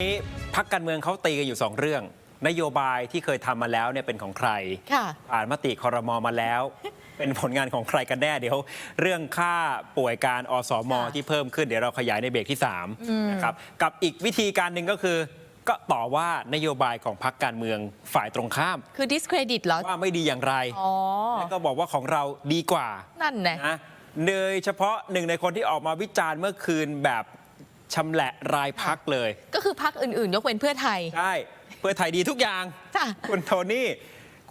นี้พักการเมืองเขาตีกันอยู่ 2 เรื่อง นโยบายที่เคยทำมาแล้วเนี่ยเป็นของใครค่ะผ่านมติคอรมอมาแล้ว เป็นผลงานของใครกันแน่เดี๋ยว เรื่องค่าป่วยการอสมค่ะที่เพิ่มขึ้นเดี๋ยวเราขยายในเบรกที่3นะครับกับอีกวิธีการหนึ่งก็คือ ก็ต่อว่านโยบายของพักการเมืองฝ่ายตรงข้าม คือ discredit เหรอว่าไม่ดีอย่างไรอ๋อแล้วก็บอกว่าของเราดีกว่านั่นไงนะโดยเฉพาะหนึ่งในคนที่ออกมาวิจารณ์เมื่อคืนแบบ ชำแหละรายพักเลย ก็คือพักอื่นๆ ยกเว้นเพื่อไทย ใช่ เพื่อไทยดีทุกอย่างจ้ะคุณโทนี่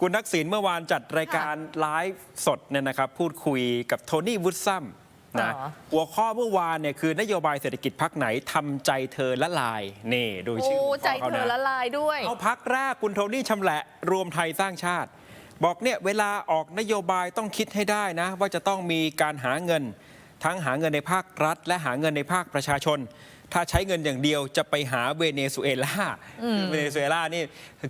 คุณทักษิณเมื่อวานจัดรายการไลฟ์สดเนี่ยนะครับ พูดคุยกับโทนี่วุฒซัมนะอ๋อ หัวข้อเมื่อวานเนี่ยคือนโยบายเศรษฐกิจพักไหนทำใจเธอละลาย นี่ดูโอ้ชื่อหัวข้ใจขาเธอละนะลายด้วย เอาพักแรกคุณโทนี่ชำแหละรวมไทยสร้างชาติ บอกเนี่ยเวลาออกนโยบายต้องคิดให้ได้นะ ว่าจะต้องมีการหาเงิน ทั้งหาเงินในภาครัฐ และหาเงินในภาคประชาชน ถ้าใช้เงินอย่างเดียวจะไปหาเวเนซุเอลาเวเนซุเอลานี่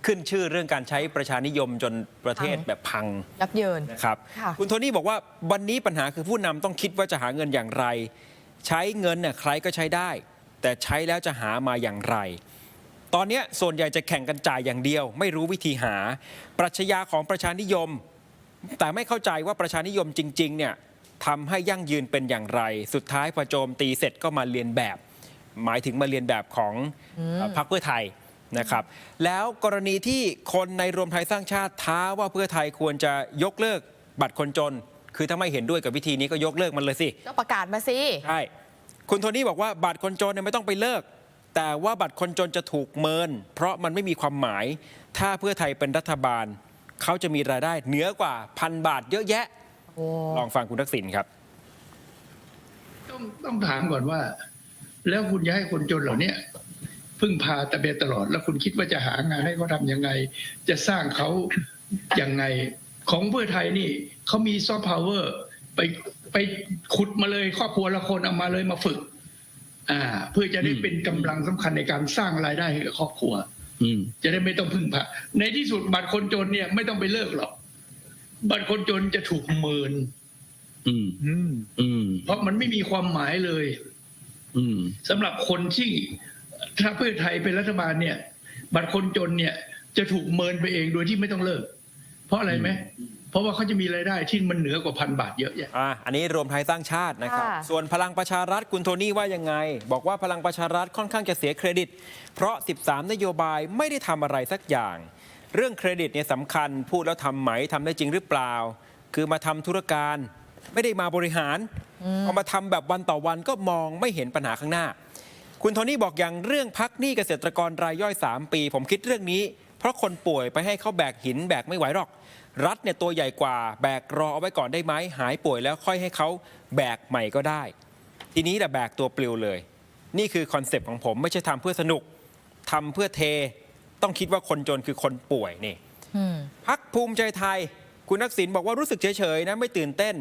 ขึ้นชื่อเรื่องการใช้ประชานิยมจนประเทศพังแบบพังยับเยินนะครับค่ะคุณโทนี่บอกว่าวันนี้ปัญหาคือผู้นำต้องคิดว่าจะหาเงินอย่างไร ใช้เงินเนี่ยใครก็ใช้ได้ แต่ใช้แล้วจะหามาอย่างไรตอนเนี้ยส่วนใหญ่จะแข่งกันจ่ายอย่างเดียว ไม่รู้วิธีหา ปรัชญาของประชานิยม แต่ไม่เข้าใจว่าประชานิยมจริง ๆ เนี่ย ทำให้ยั่งยืนเป็นอย่างไร สุดท้ายพอโจมตีเสร็จก็มาเรียนแบบ หมายถึงมาเรียนแบบของเอ่อพรรคเพื่อไทยนะครับ แล้วกรณีที่คนในรวมไทยสร้างชาติท้าว่าเพื่อไทยควรจะยกเลิกบัตรคนจน คือถ้าไม่เห็นด้วยกับวิธีนี้ก็ยกเลิกมันเลยสิก็ประกาศมาสิใช่คุณโทนี่บอกว่าบัตรคนจนเนี่ยไม่ต้องไปเลิก แต่ว่าบัตรคนจนจะถูกเมิน เพราะมันไม่มีความหมาย ถ้าเพื่อไทยเป็นรัฐบาลเขาจะมีรายได้เหนือกว่าพันบาทเยอะแยะโอ้ ลองฟังคุณทักษิณครับ ต้องต้องถามก่อนว่า แล้วคุณจะให้คนจนเหล่าเนี้ยพึ่งพาตะเบียตลอด แล้วคุณคิดว่าจะหางานให้เขาทำยังไง จะสร้างเขายังไง ของเพื่อไทยนี่เขามีซอฟต์พาวเวอร์ไปไปขุดมาเลยครอบครัวละคนเอามาเลยมาฝึก อ่า เพื่อจะได้เป็นกำลังสำคัญในการสร้างรายได้ให้กับครอบครัว อืมจะได้ไม่ต้องพึ่งพาในที่สุดบัตรคนจนเนี่ยไม่ต้องไปเลิกหรอก บัตรคนจนจะถูกเมินอืม อืม เพราะมันไม่มีความหมายเลย อืมสำหรับคนที่ถ้าเพื่อไทยเป็นรัฐบาลเนี่ย บัตรคนจนเนี่ย จะถูกเมินไปเองโดยที่ไม่ต้องเลิก เพราะอะไรไหมเพราะว่าเขาจะมีรายได้ที่มันเหนือกว่าพันบาทเยอะแยะอะอันนี้รวมไทยสร้างชาตินะครับ ค่ะ ส่วนพลังประชารัฐคุณโทนี่ว่ายังไง บอกว่าพลังประชารัฐค่อนข้างจะเสียเครดิต เพราะ 13 นโยบายไม่ได้ทำอะไรสักอย่าง เรื่องเครดิตเนี่ยสำคัญพูดแล้วทำไหมทำได้จริงหรือเปล่า คือมาทำธุรการไม่ได้มาบริหารเอามาทำแบบวันต่อวันก็มองไม่เห็นปัญหาข้างหน้า คุณโทนี่บอกอย่างเรื่องพักหนี้เกษตรกรรายย่อย 3 ปี ผมคิดเรื่องนี้ เพราะคนป่วยไปให้เขาแบกหินแบกไม่ไหวหรอก รัฐเนี่ยตัวใหญ่กว่า แบกรอเอาไว้ก่อนได้ไหมหายป่วยแล้วค่อยให้เขาแบกใหม่ก็ได้ ทีนี้แหละแบกตัวปลิวเลย นี่คือคอนเซปต์ของผมไม่ใช่ทำเพื่อสนุกทำเพื่อเท ต้องคิดว่าคนจนคือคนป่วยนี่อืมพักภูมิใจไทย คุณทักษิณบอกว่ารู้สึกเฉยๆนะไม่ตื่นเต้น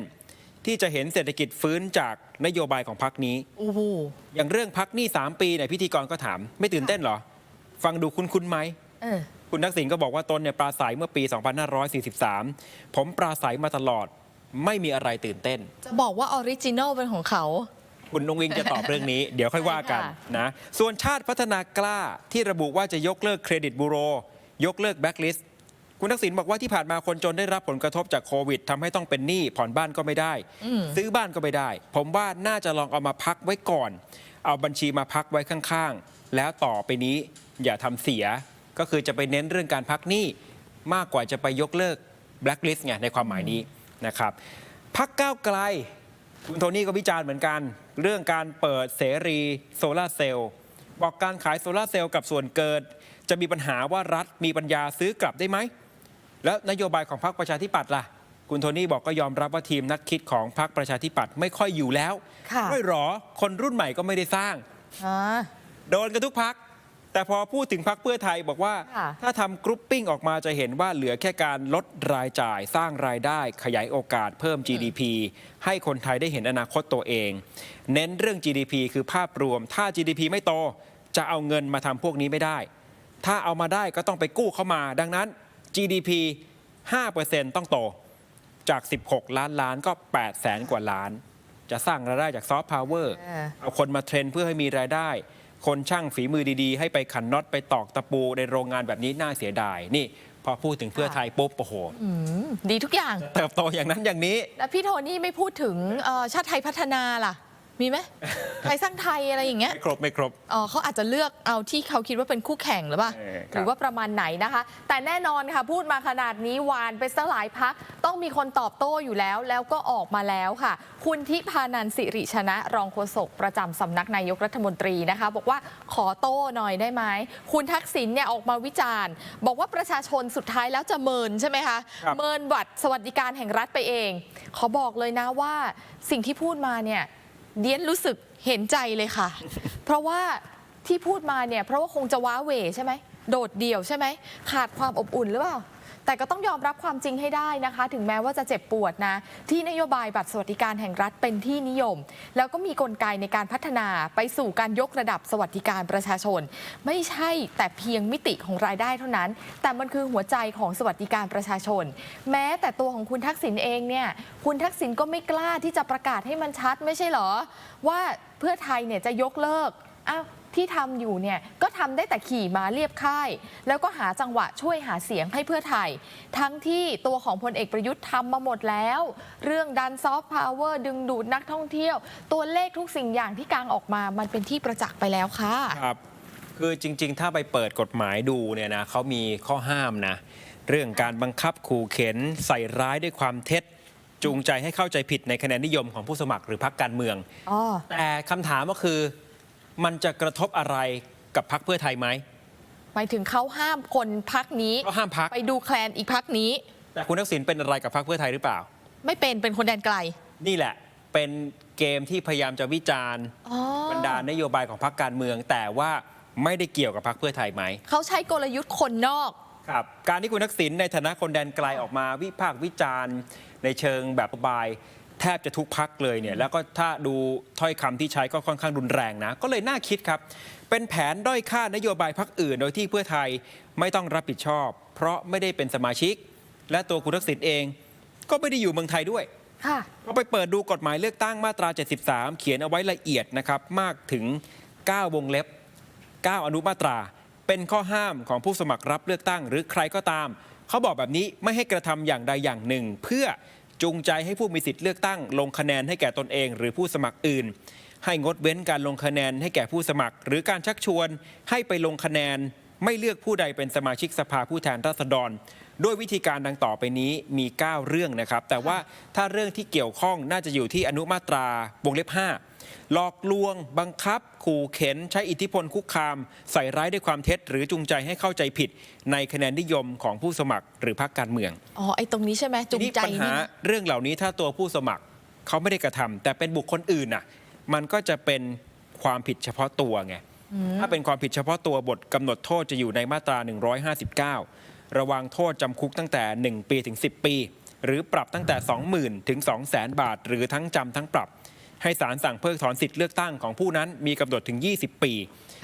ที่จะเห็นเศรษฐกิจฟื้นจากนโยบายของพักนี้โอ้โหอย่างเรื่องพักหนี้3ปีเนี่ยพิธีกรก็ถาม ไม่ตื่นเต้นเหรอ ฟังดูคุ้นๆไหมเออคุณทักษิณก็บอกว่าตนเนี่ยปราศัยเมื่อปี 2543 ผมปราศัยมาตลอด ไม่มีอะไรตื่นเต้น จะบอกว่าออริจินอลเป็นของเขา คุณนงวิงจะตอบเรื่องนี้ เดี๋ยวค่อยว่ากันใช่ค่ะนะส่วนชาติพัฒนากล้าที่ระบุว่าจะยกเลิกเครดิตบูโร ยกเลิกแบ็กลิสต์คุณทักษิณบอกว่าที่ผ่านมาคนจนได้รับผลกระทบจากโควิดทำให้ต้องเป็นหนี้ผ่อนบ้านก็ไม่ได้ ซื้อบ้านก็ไม่ได้ ผมว่าน่าจะลองเอามาพักไว้ก่อน เอาบัญชีมาพักไว้ข้างๆ แล้วต่อไปนี้อย่าทำเสียก็คือจะไปเน้นเรื่องการพักหนี้มากกว่าจะไปยกเลิกแบล็คลิสต์ไงในความหมายนี้นะครับพักก้าวไกล คุณโทนี่ก็วิจารณ์เหมือนกัน เรื่องการเปิดเสรีโซลาร์เซลล์บอกการขายโซลาร์เซลล์กับส่วนเกินจะมีปัญหาว่ารัฐมีปัญญาซื้อกลับได้ไหม แล้วนโยบายของพรรคประชาธิปัตย์ล่ะ คุณโทนี่บอกก็ยอมรับว่าทีมนักคิดของพรรคประชาธิปัตย์ไม่ค่อยอยู่แล้วค่ะ ไม่หรอคนรุ่นใหม่ก็ไม่ได้สร้าง อ่า โดนกันทุกพัก แต่พอพูดถึงพักเพื่อไทยบอกว่า ค่ะถ้าทำกรุ๊ปปิ้งออกมาจะเห็นว่าเหลือแค่การลดรายจ่ายสร้างรายได้ ขยายโอกาสเพิ่ม GDP ให้คนไทยได้เห็นอนาคตตัวเอง เน้นเรื่อง GDP คือภาพรวม ถ้า GDP ไม่โตจะเอาเงินมาทำพวกนี้ไม่ได้ ถ้าเอามาได้ก็ต้องไปกู้เข้ามา ดังนั้น GDP 5%ต้องโต จาก 16 ล้านล้านก็ 8 แสนกว่าล้าน จะสร้างรายได้จากซอฟต์พาวเวอร์ เออ เอาคนมาเทรนเพื่อให้มีรายได้ คนช่างฝีมือดีๆ ให้ไปขันน็อตไปตอกตะปูในโรงงานแบบนี้น่าเสียดาย นี่ พอพูดถึงเพื่อไทยปุ๊บโอ้โห อืมดีทุกอย่าง เติบโตอย่างนั้นอย่างนี้ แล้วพี่โทนี่ไม่พูดถึงเอ่อชาติไทยพัฒนาล่ะ มีไหมไทยสร้างไทยอะไรอย่างเงี้ย ไม่ครบไม่ครบ อ๋อเขาอาจจะเลือกเอาที่เขาคิดว่าเป็นคู่แข่งหรือเปล่า เออครับ หรือว่าประมาณไหนนะคะ แต่แน่นอนค่ะ พูดมาขนาดนี้หวานไปซะหลายพัก ต้องมีคนตอบโต้อยู่แล้ว แล้วก็ออกมาแล้วค่ะ คุณทิพานันสิริชนะ รองโฆษกประจำสำนักนายกรัฐมนตรีนะคะ บอกว่าขอโต้หน่อยได้ไหม คุณทักษิณเนี่ยออกมาวิจารณ์ บอกว่าประชาชนสุดท้ายแล้วจะเมินใช่ไหมคะครับ เมินบัตรสวัสดิการแห่งรัฐไปเอง ขอบอกเลยนะว่าสิ่งที่พูดมาเนี่ย เดียนรู้สึกเห็นใจเลยค่ะ เพราะว่าที่พูดมาเนี่ยเพราะว่าคงจะว้าเหวใช่ไหม โดดเดี่ยวใช่ไหม ขาดความอบอุ่นหรือเปล่า แต่ก็ต้องยอมรับความจริงให้ได้นะคะ ถึงแม้ว่าจะเจ็บปวดนะ ที่นโยบายบัตรสวัสดิการแห่งรัฐเป็นที่นิยม แล้วก็มีกลไกในการพัฒนาไปสู่การยกระดับสวัสดิการประชาชน ไม่ใช่แต่เพียงมิติของรายได้เท่านั้น แต่มันคือหัวใจของสวัสดิการประชาชน แม้แต่ตัวของคุณทักษิณเองเนี่ยคุณทักษิณก็ไม่กล้าที่จะประกาศให้มันชัดไม่ใช่เหรอ ว่าเพื่อไทยเนี่ยจะยกเลิกอ้าว ที่ทำอยู่เนี่ยก็ทำได้แต่ขี่ม้าเรียบค่าย แล้วก็หาจังหวะช่วยหาเสียงให้เพื่อไทย ทั้งที่ตัวของพลเอกประยุทธ์ทำมาหมดแล้ว เรื่องดันซอฟต์พาวเวอร์ดึงดูดนักท่องเที่ยว ตัวเลขทุกสิ่งอย่างที่กางออกมา มันเป็นที่ประจักษ์ไปแล้วค่ะ ครับ คือจริง ๆ ถ้าไปเปิดกฎหมายดูเนี่ยนะเขามีข้อห้ามนะ เรื่องการบังคับขู่เข็นใส่ร้ายด้วยความเท็จ จูงใจให้เข้าใจผิดในคะแนนนิยมของผู้สมัครหรือพรรคการเมือง อ๋อ แต่คำถามก็คือ มันจะกระทบอะไรกับพรรคเพื่อไทยไหมหมายถึงเขาห้ามคนพักนี้ก็ห้ามพักไปดูแคลนอีกพักนี้ แต่คุณทักษิณเป็นอะไรกับพรรคเพื่อไทยหรือเปล่า ไม่เป็นเป็นคนแดนไกล นี่แหละเป็นเกมที่พยายามจะวิจารณ์อ๋อบรรดานโยบายของพรรคการเมือง แต่ว่าไม่ได้เกี่ยวกับพรรคเพื่อไทยไหม เขาใช้กลยุทธ์คนนอกครับการที่คุณทักษิณในฐานะคนแดนไกลออกมาวิพากษ์วิจารณ์ ในเชิงแบบบาย แทบจะทุกพักเลยเนี่ยแล้วก็ถ้าดูถ้อยคำที่ใช้ก็ค่อนข้างรุนแรงนะ ก็เลยน่าคิดครับ เป็นแผนด้อยค่านโยบายพักอื่น โดยที่เพื่อไทยไม่ต้องรับผิดชอบ เพราะไม่ได้เป็นสมาชิก และตัวคุณทักษิณเอง ก็ไม่ได้อยู่เมืองไทยด้วยค่ะก็ไปเปิดดูกฎหมายเลือกตั้งมาตรา 73 เขียนเอาไว้ละเอียดนะครับมากถึง 9 วงเล็บ 9 อนุมาตรา เป็นข้อห้ามของผู้สมัครรับเลือกตั้ง หรือใครก็ตาม เขาบอกแบบนี้ไม่ให้กระทำอย่างใดอย่างหนึ่ง เพื่อ จูงใจให้ผู้มีสิทธิ์เลือกตั้งลงคะแนนให้แก่ตนเอง หรือผู้สมัครอื่น ให้งดเว้นการลงคะแนนให้แก่ผู้สมัคร หรือการชักชวน ให้ไปลงคะแนน ไม่เลือกผู้ใดเป็นสมาชิกสภาผู้แทนราษฎรด้วยวิธีการดังต่อไปนี้มี 9 เรื่องนะครับ แต่ว่าถ้าเรื่องที่เกี่ยวข้องน่าจะอยู่ที่อนุมาตราวงเล็บ 5 หลอกลวง บังคับ ขู่เข็น ใช้อิทธิพลคุกคาม ใส่ร้ายด้วยความเท็จ หรือจูงใจให้เข้าใจผิด ในคะแนนนิยมของผู้สมัครหรือพรรคการเมืองอ๋อไอ้ตรงนี้ใช่ไหมจูงทีนี้ใจปัญหานี่นะเรื่องเหล่านี้ถ้าตัวผู้สมัครเขาไม่ได้กระทำแต่เป็นบุคคลอื่นน่ะ มันก็จะเป็นความผิดเฉพาะตัวไงถ้าเป็นความผิดเฉพาะตัวบทกำหนดโทษจะอยู่ในมาตรา 159 ระวังโทษจำคุกตั้งแต่ 1 ปีถึง 10 ปี หรือปรับตั้งแต่ 20,000 ถึง 200,000 บาท หรือทั้งจำทั้งปรับ ให้ศาลสั่งเพิกถอนสิทธิเลือกตั้งของผู้นั้นมีกำหนดถึง 20 ปี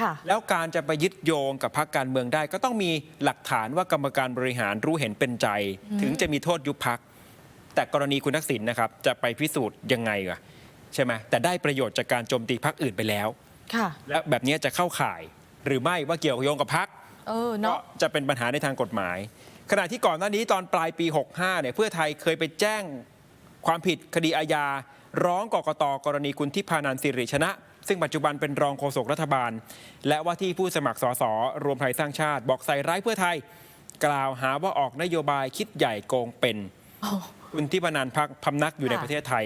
ค่ะแล้วการจะไปยึดโยงกับพรรคการเมืองได้ ก็ต้องมีหลักฐานว่ากรรมการบริหารรู้เห็นเป็นใจ ถึงจะมีโทษยุบพักแต่กรณีคุณทักษิณนะครับจะไปพิสูจน์ยังไงอะใช่ไหมแต่ได้ประโยชน์จากการโจมตีพรรคอื่นไปแล้วค่ะและแบบนี้จะเข้าข่าย หรือไม่ว่าเกี่ยวโยงกับพรรคเออก็เนาะจะเป็นปัญหาในทางกฎหมาย ขณะที่ก่อนหน้านี้ตอนปลายปี 65เนี่ยเพื่อไทยเคยไปแจ้งความผิดคดีอาญา ร้องกกตกรณีคุณทิพานันสิริชนะ ซึ่งปัจจุบันเป็นรองโฆษกรัฐบาล และว่าที่ผู้สมัครสสรวมไทยสร้างชาติ บอกใส่ร้ายเพื่อไทย กล่าวหาว่าออกนโยบายคิดใหญ่โกงเป็นอ๋อคุณทิพานันพักพำนักอยู่ในค่ะประเทศไทย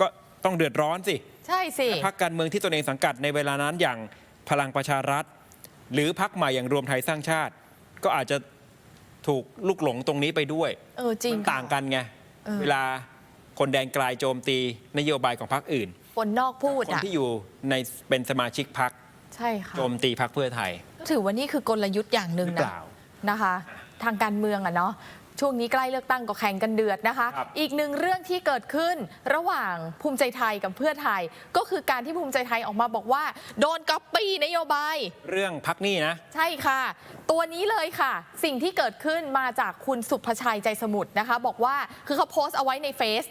ก็ต้องเดือดร้อนสิใช่สิพักการเมืองที่ตนเองสังกัดในเวลานั้นอย่างพลังประชารัฐ หรือพักใหม่อย่างรวมไทยสร้างชาติ ก็อาจจะถูกลุกหลงตรงนี้ไปด้วย เออจริงมันต่างกันไงเออเวลา คนแดนไกลโจมตีนโยบายของพรรคอื่น คนนอกพูดคนอะที่อยู่ในเป็นสมาชิกพรรคใช่ค่ะ โจมตีพรรคเพื่อไทยก็ถือว่านี่คือกลยุทธ์อย่างหหนึ่งรือเปนะล่า นะคะ ทางการเมืองอะเนาะ ช่วงนี้ใกล้เลือกตั้งก็แข่งกันเดือดนะคะครับอีกหนึ่งเรื่องที่เกิดขึ้นระหว่างภูมิใจไทยกับเพื่อไทย ก็คือการที่ภูมิใจไทยออกมาบอกว่า โดนก๊อปปี้นโยบาย เรื่องพักนี้นะ ใช่ค่ะ ตัวนี้เลยค่ะ สิ่งที่เกิดขึ้นมาจากคุณสุภชัยใจสมุทรนะคะ บอกว่าคือเขาโพสต์เอาไว้ในเฟซ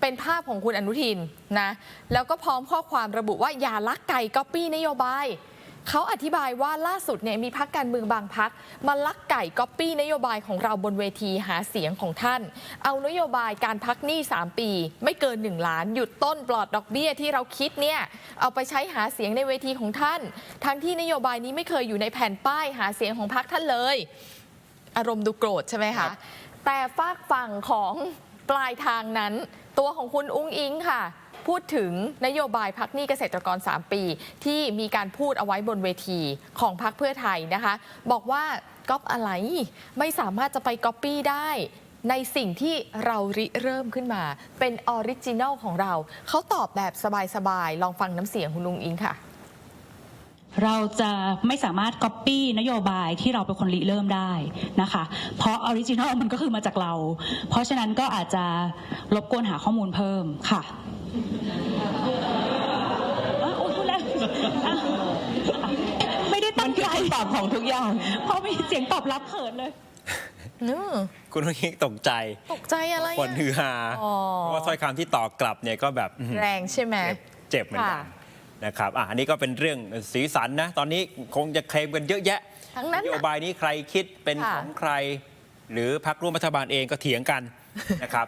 เป็นภาพของคุณอนุทินนะแล้วก็พร้อมข้อความระบุว่าอย่าลักไก่ก๊อปปี้นโยบาย เขาอธิบายว่าล่าสุดเนี่ยมีพักการเมืองบางพักมาลักไก่ก๊อปปี้นโยบายของเราบนเวทีหาเสียงของท่าน เอานโยบายการพักหนี้ 3 ปี ไม่เกิน 1 ล้าน หยุดต้นปลอดดอกเบี้ยที่เราคิดเนี่ยเอาไปใช้หาเสียงในเวทีของท่าน ทั้งที่นโยบายนี้ไม่เคยอยู่ในแผ่นป้ายหาเสียงของพักท่านเลย อารมณ์ดูโกรธใช่ไหมครัคะบแต่ฝากฝั่งของปลายทางนั้น ตัวของคุณอุ้งอิงค่ะ พูดถึงนโยบายพักหนี้เกษตรกร 3 ปี ที่มีการพูดเอาไว้บนเวทีของพักเพื่อไทยนะคะ บอกว่าก๊อปอะไรไม่สามารถจะไปก๊อปปี้ได้ในสิ่งที่เราริเริ่มขึ้นมา เป็นออริจินัลของเรา เขาตอบแบบสบายๆ ลองฟังน้ำเสียงคุณลุงอิงค่ะ เราจะไม่สามารถก๊อปปี้นโยบายที่เราเป็นคนริเริ่มได้นะคะ เพราะออริจินอลมันก็คือมาจากเรา เพราะฉะนั้นก็อาจจะรบกวนหาข้อมูลเพิ่มค่ะ อะโอ๊ยพูดแล้วอะไม่ได้ตั้งใจตอบของทุกอย่าง เพราะมีเสียงตอบรับเขินเลยอืมคุณนุ้งตกใจ ตกใจอะไรคนอะฮือฮาอ๋อเพราะว่าถ้อยคำที่ตอบกลับเนี่ยก็แบบอื้อหือ แรงใช่ไหม เจ็บเหมือนกันค่ะนะครับอะอันนี้ก็เป็นเรื่องสีสันนะ ตอนนี้คงจะเคลมกันเยอะแยะทั้งนั้นนน่ะโยบายนี้ใครคิดเป็นค่ะของใคร หรือพรรคร่วมรัฐบาลเองก็เถียงกันนะครับ